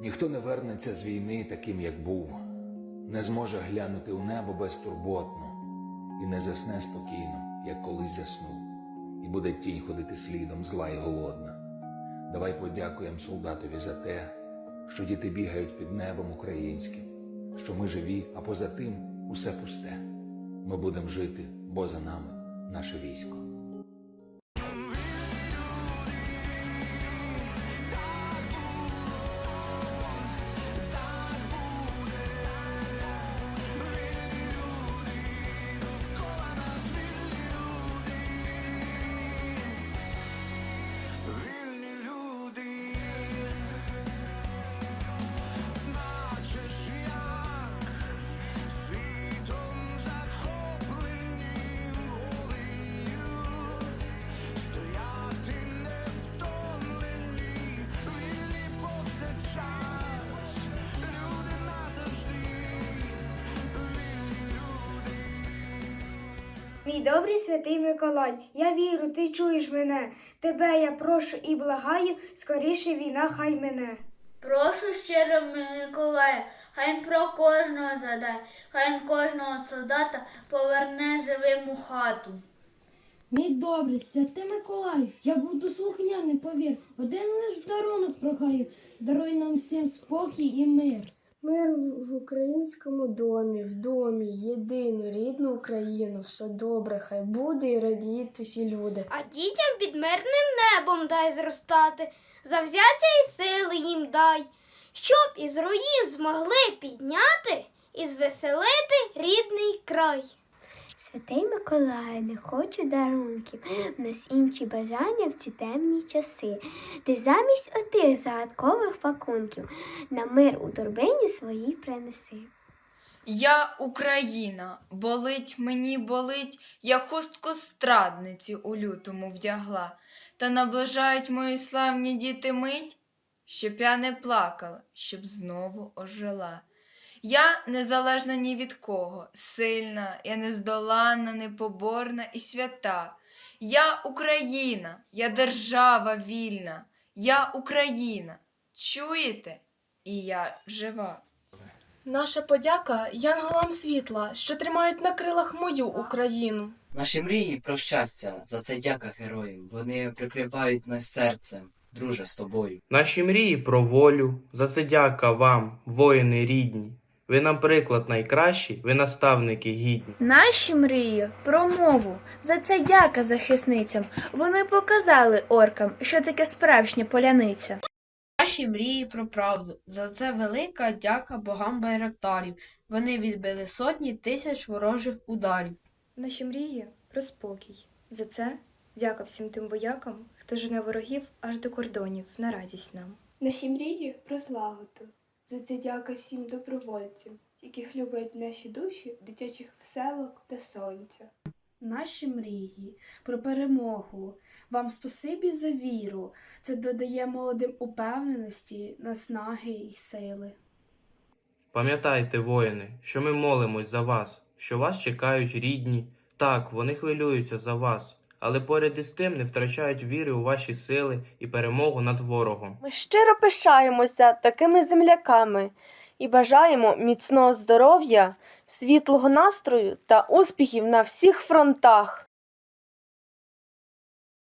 Ніхто не вернеться з війни таким, як був, не зможе глянути у небо безтурботно і не засне спокійно, як колись заснув, і буде тінь ходити слідом зла і голодна. Давай подякуємо солдатові за те, що діти бігають під небом українським, що ми живі, а поза тим усе пусте. Ми будемо жити, бо за нами наше військо. Мій добрий святий Миколай, я вірю, ти чуєш мене. Тебе я прошу і благаю, скоріше війна хай мене. Прошу щиро Миколая, хай він про кожного згадай, хай він кожного солдата поверне живим у хату. Мій добрий, святий Миколаю, я буду слухняний, повір. Один лиш дарунок прохаю, даруй нам всім спокій і мир. Мир в українському домі, в домі, єдину, рідну Україну, все добре, хай буде і радіють усі люди. А дітям під мирним небом дай зростати, завзяття і сили їм дай, щоб із руїн змогли підняти і звеселити рідний край. Святий Миколаю, не хочу дарунків, в нас інші бажання в ці темні часи. Ти замість отих загадкових пакунків на мир у торбині своїй принеси. Я Україна, болить мені болить, я хустку страдниці у лютому вдягла, та наближають мої славні діти мить, щоб я не плакала, щоб знову ожила. Я незалежна ні від кого, сильна, я нездоланна, непоборна і свята. Я Україна, я держава вільна, я Україна. Чуєте? І я жива. Наша подяка янголам світла, що тримають на крилах мою Україну. Наші мрії про щастя, за це дяка героям. Вони прикривають нас серцем, друже з тобою. Наші мрії про волю, за це дяка вам, воїни рідні. Ви нам приклад найкращий, ви наставники гідні. Наші мрії про мову. За це дяка захисницям. Вони показали оркам, що таке справжня поляниця. Наші мрії про правду. За це велика дяка богам байрактарів. Вони відбили сотні тисяч ворожих ударів. Наші мрії про спокій. За це дяка всім тим воякам, хто жене ворогів аж до кордонів на радість нам. Наші мрії про злагоду. За це дяка всім добровольцям, яких люблять наші душі дитячих веселок та сонця. Наші мрії про перемогу. Вам спасибі за віру. Це додає молодим упевненості, наснаги і сили. Пам'ятайте, воїни, що ми молимось за вас, що вас чекають рідні. Так, вони хвилюються за вас, але поряд із тим не втрачають віри у ваші сили і перемогу над ворогом. Ми щиро пишаємося такими земляками і бажаємо міцного здоров'я, світлого настрою та успіхів на всіх фронтах.